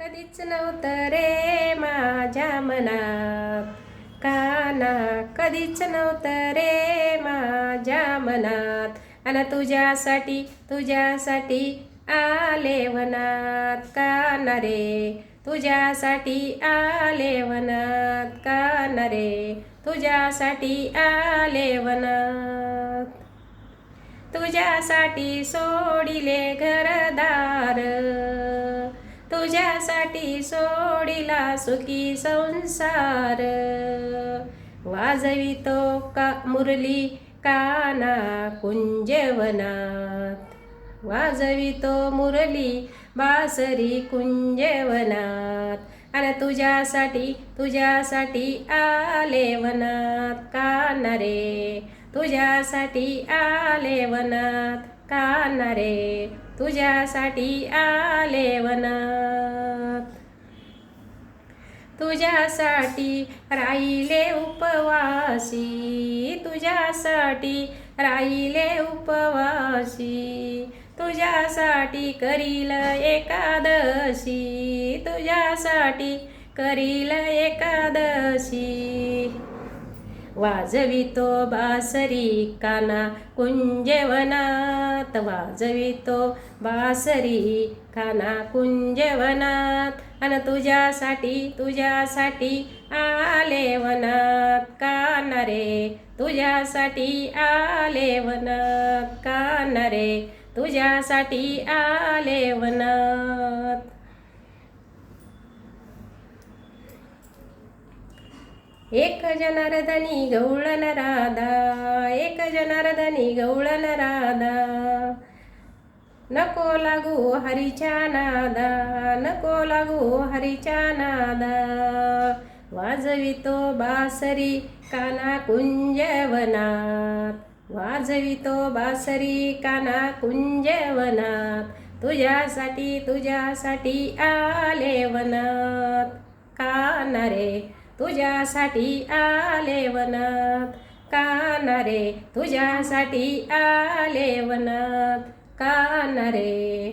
कधीच नव्हतं रे माझ्या मनात. काना कधीच नव्हतं रे माझ्या मनात. आणि तुझ्यासाठी तुझ्यासाठी आले वनात. काना रे तुझ्यासाठी आले वनात. काना रे तुझ्यासाठी आले वनात. तुझ्यासाठी सोडिले घरदार. तुझ्यासाठी सोडिला सुखी संसार. वाजवितो का मुरली काना कुंजवनात. वाजवितो मुरली बासरी कुंजवनात. आणि तुझ्यासाठी तुझ्यासाठी आले वनात. काना रे तुझ्यासाठी आले वनात. कान रे तुझ्यासाठी आले वनात तुझ्यासाठी राहिले उपवासी तुझ्यासाठी राहिले उपवासी तुझ्यासाठी करील एकादशी तुझ्यासाठी करील एकादशी. वाजवितो बासरी काना कुंजवनात वाजवितो बासरी काना कुंजवनात आणि तुझ्यासाठी तुझ्यासाठी आले वनात काना रे तुझ्यासाठी आले वनात काना रे तुझ्यासाठी आले वनात एक जनार्दनी गवळण राधा एक जनार्दनी गवळण राधा. नको लागू हरीच्या नादा नको लागू हरीच्या नादा. वाजवितो बासरी काना कुंजवनात वाजवितो बासरी काना कुंजवनात तुझ्यासाठी तुझ्यासाठी आले वन तुझ्यासाठी आले वनात काना रे तुझ्यासाठी आले वनात काना रे